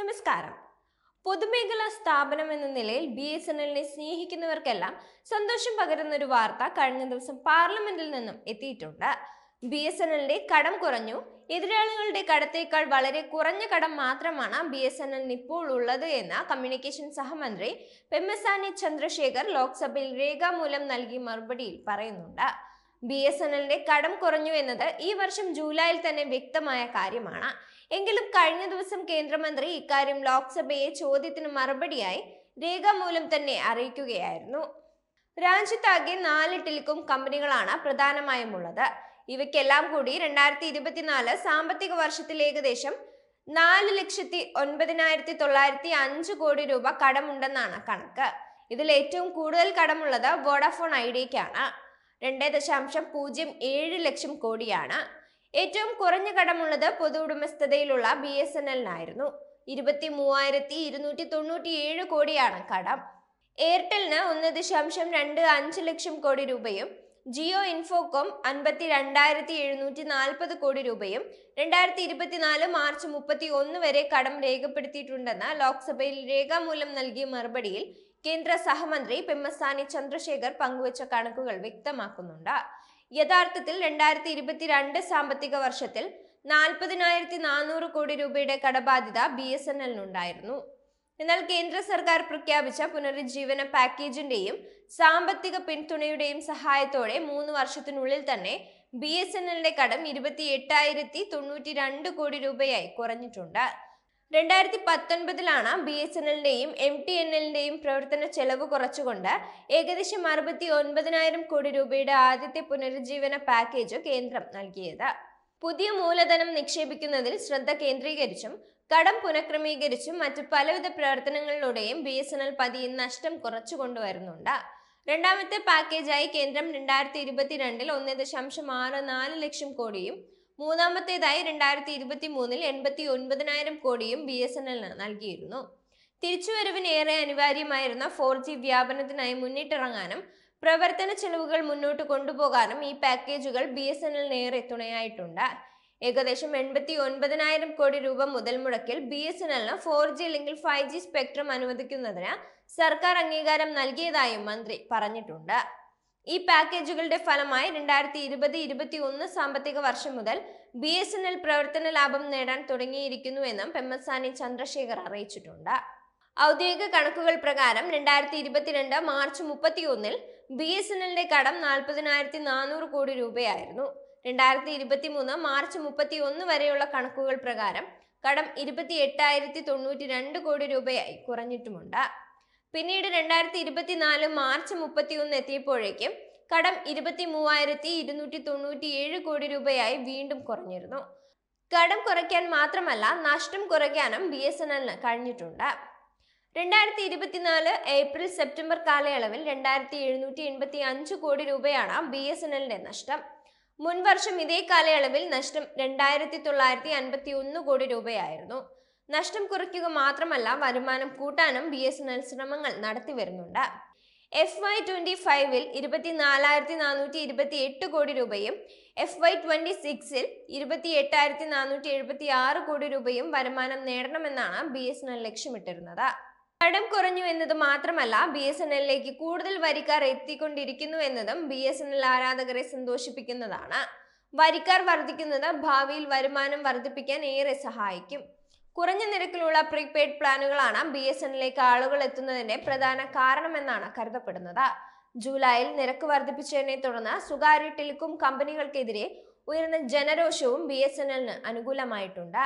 നമസ്കാരം. പൊതുമേഖലാ സ്ഥാപനം എന്ന നിലയിൽ ബി എസ് എൻ എല്ലിനെ സ്നേഹിക്കുന്നവർക്കെല്ലാം സന്തോഷം പകരുന്ന ഒരു വാർത്ത കഴിഞ്ഞ ദിവസം പാർലമെന്റിൽ നിന്നും എത്തിയിട്ടുണ്ട്. ബി എസ് എൻ എല്ലിന്റെ കടം കുറഞ്ഞു. എതിരാളികളുടെ കടത്തേക്കാൾ വളരെ കുറഞ്ഞ കടം മാത്രമാണ് ബി എസ് എൻ എല്ലിന് ഇപ്പോൾ ഉള്ളത് എന്ന് കമ്മ്യൂണിക്കേഷൻ സഹമന്ത്രി പെമ്മസാനി ചന്ദ്രശേഖർ ലോക്സഭയിൽ രേഖാമൂലം നൽകിയ മറുപടിയിൽ പറയുന്നുണ്ട്. ബി എസ് എൻ എല്ലിന്റെ കടം കുറഞ്ഞു എന്നത് ഈ വർഷം ജൂലൈയിൽ തന്നെ വ്യക്തമായ കാര്യമാണ്. എങ്കിലും കഴിഞ്ഞ ദിവസം കേന്ദ്രമന്ത്രി ഇക്കാര്യം ലോക്സഭയെ ചോദ്യത്തിന് മറുപടിയായി രേഖാമൂലം തന്നെ അറിയിക്കുകയായിരുന്നു. രാജ്യത്താകെ നാല് ടെലികോം കമ്പനികളാണ് പ്രധാനമായും ഉള്ളത്. ഇവയ്ക്കെല്ലാം കൂടി രണ്ടായിരത്തി ഇരുപത്തിനാല് സാമ്പത്തിക വർഷത്തിൽ ഏകദേശം നാല് ലക്ഷത്തി ഒൻപതിനായിരത്തി തൊള്ളായിരത്തി അഞ്ച് കോടി രൂപ കടമുണ്ടെന്നാണ് കണക്ക്. ഇതിൽ ഏറ്റവും കൂടുതൽ കടമുള്ളത് വോഡാഫോൺ ഐഡിയയ്ക്കാണ്. രണ്ട് ദശാംശം പൂജ്യം ഏഴ് ലക്ഷം കോടിയാണ്. ഏറ്റവും കുറഞ്ഞ കടമുള്ളത് പൊതു ഉടമസ്ഥതയിലുള്ള ബി എസ് എൻ എല്ലിനായിരുന്നു. ഇരുപത്തി മൂവായിരത്തി ഇരുന്നൂറ്റി തൊണ്ണൂറ്റി ഏഴ് കോടിയാണ് കടം. എയർടെലിന് ഒന്ന് ദശാംശം രണ്ട് അഞ്ച് ലക്ഷം കോടി രൂപയും ജിയോ ഇൻഫോകോം അൻപത്തി രണ്ടായിരത്തി എഴുന്നൂറ്റി നാൽപ്പത് കോടി രൂപയും രണ്ടായിരത്തി ഇരുപത്തിനാല് മാർച്ച് മുപ്പത്തി ഒന്ന് വരെ കടം രേഖപ്പെടുത്തിയിട്ടുണ്ടെന്ന് ലോക്സഭയിൽ രേഖാമൂലം നൽകിയ മറുപടിയിൽ കേന്ദ്ര സഹമന്ത്രി പെമ്മസാനി ചന്ദ്രശേഖർ പങ്കുവച്ച കണക്കുകൾ വ്യക്തമാക്കുന്നുണ്ട്. യഥാർത്ഥത്തിൽ രണ്ടായിരത്തി ഇരുപത്തിരണ്ട് സാമ്പത്തിക വർഷത്തിൽ നാൽപ്പതിനായിരത്തി നാനൂറ് കോടി രൂപയുടെ കടബാധ്യത ബി എസ് എൻ എല്ലിനുണ്ടായിരുന്നു. എന്നാൽ കേന്ദ്ര സർക്കാർ പ്രഖ്യാപിച്ച പുനരുജ്ജീവന പാക്കേജിന്റെയും സാമ്പത്തിക പിന്തുണയുടെയും സഹായത്തോടെ മൂന്ന് വർഷത്തിനുള്ളിൽ തന്നെ ബി എസ് എൻ എല്ലിന്റെ കടം ഇരുപത്തി എട്ടായിരത്തി തൊണ്ണൂറ്റി രണ്ട് കോടി രൂപയായി കുറഞ്ഞിട്ടുണ്ട്. രണ്ടായിരത്തി പത്തൊൻപതിലാണ് ബി എസ് എൻ എല്ലിന്റെയും എം ടി എൻ എല്ലിന്റെയും പ്രവർത്തന ചെലവ് കുറച്ചുകൊണ്ട് ഏകദേശം അറുപത്തി ഒൻപതിനായിരം കോടി രൂപയുടെ ആദ്യത്തെ പുനരുജ്ജീവന പാക്കേജ് കേന്ദ്രം നൽകിയത്. പുതിയ മൂലധനം നിക്ഷേപിക്കുന്നതിൽ ശ്രദ്ധ കേന്ദ്രീകരിച്ചും കടം പുനഃക്രമീകരിച്ചും മറ്റ് പലവിധ പ്രവർത്തനങ്ങളിലൂടെയും ബി എസ് എൻ എൽ പതിയെ നഷ്ടം കുറച്ചു കൊണ്ടുവരുന്നുണ്ട് രണ്ടാമത്തെ പാക്കേജായി കേന്ദ്രം രണ്ടായിരത്തി ഇരുപത്തിരണ്ടിൽ ഒന്ന് ദശാംശം ആറ് നാല് ലക്ഷം കോടിയും മൂന്നാമത്തേതായി രണ്ടായിരത്തി ഇരുപത്തി മൂന്നിൽ എൺപത്തി ഒൻപതിനായിരം കോടിയും ബി എസ് എൻ എല്ലിന് നൽകിയിരുന്നു. തിരിച്ചുവരവിന് ഏറെ അനിവാര്യമായിരുന്ന ഫോർ ജി വ്യാപനത്തിനായി മുന്നിട്ടിറങ്ങാനും പ്രവർത്തന ചെലവുകൾ മുന്നോട്ട് കൊണ്ടുപോകാനും ഈ പാക്കേജുകൾ ബി എസ് എൻ എല്ലിന് തുണയായിട്ടുണ്ട്. ഏകദേശം എൺപത്തി ഒൻപതിനായിരം കോടി രൂപ മുതൽ മുടക്കിൽ ബി എസ് എൻ എല്ലിന് ഫോർ ജി അല്ലെങ്കിൽ ഫൈവ് ജി സ്പെക്ട്രം അനുവദിക്കുന്നതിന് സർക്കാർ അംഗീകാരം നൽകിയതായും മന്ത്രി പറഞ്ഞിട്ടുണ്ട്. ഈ പാക്കേജുകളുടെ ഫലമായി രണ്ടായിരത്തി ഇരുപത് ഇരുപത്തി ഒന്ന് സാമ്പത്തിക വർഷം മുതൽ ബി എസ് എൻ എൽ പ്രവർത്തന ലാഭം നേടാൻ തുടങ്ങിയിരിക്കുന്നുവെന്നും പെമ്മസാനി ചന്ദ്രശേഖർ അറിയിച്ചിട്ടുണ്ട്. ഔദ്യോഗിക കണക്കുകൾ പ്രകാരം രണ്ടായിരത്തി ഇരുപത്തിരണ്ട് മാർച്ച് മുപ്പത്തി ഒന്നിൽ ബി എസ് എൻ എല്ലിന്റെ കടം നാൽപ്പതിനായിരത്തി നാനൂറ് കോടി രൂപയായിരുന്നു. രണ്ടായിരത്തി ഇരുപത്തി മൂന്ന് മാർച്ച് മുപ്പത്തി ഒന്ന് വരെയുള്ള കണക്കുകൾ പ്രകാരം കടം ഇരുപത്തി എട്ടായിരത്തി തൊണ്ണൂറ്റി രണ്ട് കോടി രൂപയായി കുറഞ്ഞിട്ടുമുണ്ട്. പിന്നീട് രണ്ടായിരത്തി ഇരുപത്തിനാല് മാർച്ച് മുപ്പത്തി ഒന്ന് എത്തിയപ്പോഴേക്കും കടം ഇരുപത്തി മൂവായിരത്തി ഇരുന്നൂറ്റി തൊണ്ണൂറ്റി ഏഴ് കോടി രൂപയായി വീണ്ടും കുറഞ്ഞിരുന്നു. കടം കുറയ്ക്കാൻ മാത്രമല്ല നഷ്ടം കുറയ്ക്കാനും ബി എസ് എൻ എല്ലിന് കഴിഞ്ഞിട്ടുണ്ട്. രണ്ടായിരത്തി ഇരുപത്തിനാല് ഏപ്രിൽ സെപ്റ്റംബർ കാലയളവിൽ രണ്ടായിരത്തി എഴുന്നൂറ്റി എൺപത്തി അഞ്ച് കോടി രൂപയാണ് ബി എസ് എൻ എല്ലിന്റെ നഷ്ടം. മുൻവർഷം ഇതേ കാലയളവിൽ നഷ്ടം രണ്ടായിരത്തി തൊള്ളായിരത്തി അൻപത്തി ഒന്ന് കോടി രൂപയായിരുന്നു. നഷ്ടം കുറയ്ക്കുക മാത്രമല്ല വരുമാനം കൂട്ടാനും ബി എസ് എൻ എൽ ശ്രമങ്ങൾ നടത്തി വരുന്നുണ്ട്. എഫ് വൈ ട്വന്റി ഫൈവിൽ ഇരുപത്തിനാലായിരത്തി നാനൂറ്റി ഇരുപത്തി എട്ട് കോടി രൂപയും എഫ് വൈ ട്വന്റി സിക്സിൽ ഇരുപത്തി എട്ടായിരത്തി നാനൂറ്റി എഴുപത്തി ആറ് കോടി രൂപയും വരുമാനം നേടണമെന്നാണ് ബി എസ് എൻ എൽ ലക്ഷ്യമിട്ടിരുന്നത്. കടം കുറഞ്ഞു എന്നത് മാത്രമല്ല ബി എസ് എൻ എല്ലിലേക്ക് കൂടുതൽ വരിക്കാർ എത്തിക്കൊണ്ടിരിക്കുന്നു എന്നതും ബി എസ് എൻ എൽ ആരാധകരെ സന്തോഷിപ്പിക്കുന്നതാണ്. വരിക്കാർ വർദ്ധിക്കുന്നത് ഭാവിയിൽ വരുമാനം വർദ്ധിപ്പിക്കാൻ ഏറെ സഹായിക്കും. കുറഞ്ഞ നിരക്കിലുള്ള പ്രീപെയ്ഡ് പ്ലാനുകളാണ് ബി എസ് എന്നിലേക്ക് ആളുകൾ എത്തുന്നതിന്റെ പ്രധാന കാരണമെന്നാണ് കരുതപ്പെടുന്നത്. ജൂലൈയിൽ നിരക്ക് വർദ്ധിപ്പിച്ചതിനെ തുടർന്ന് സ്വകാര്യ ടെലികോം കമ്പനികൾക്കെതിരെ ഉയർന്ന ജനരോഷവും ബി എസ് അനുകൂലമായിട്ടുണ്ട്.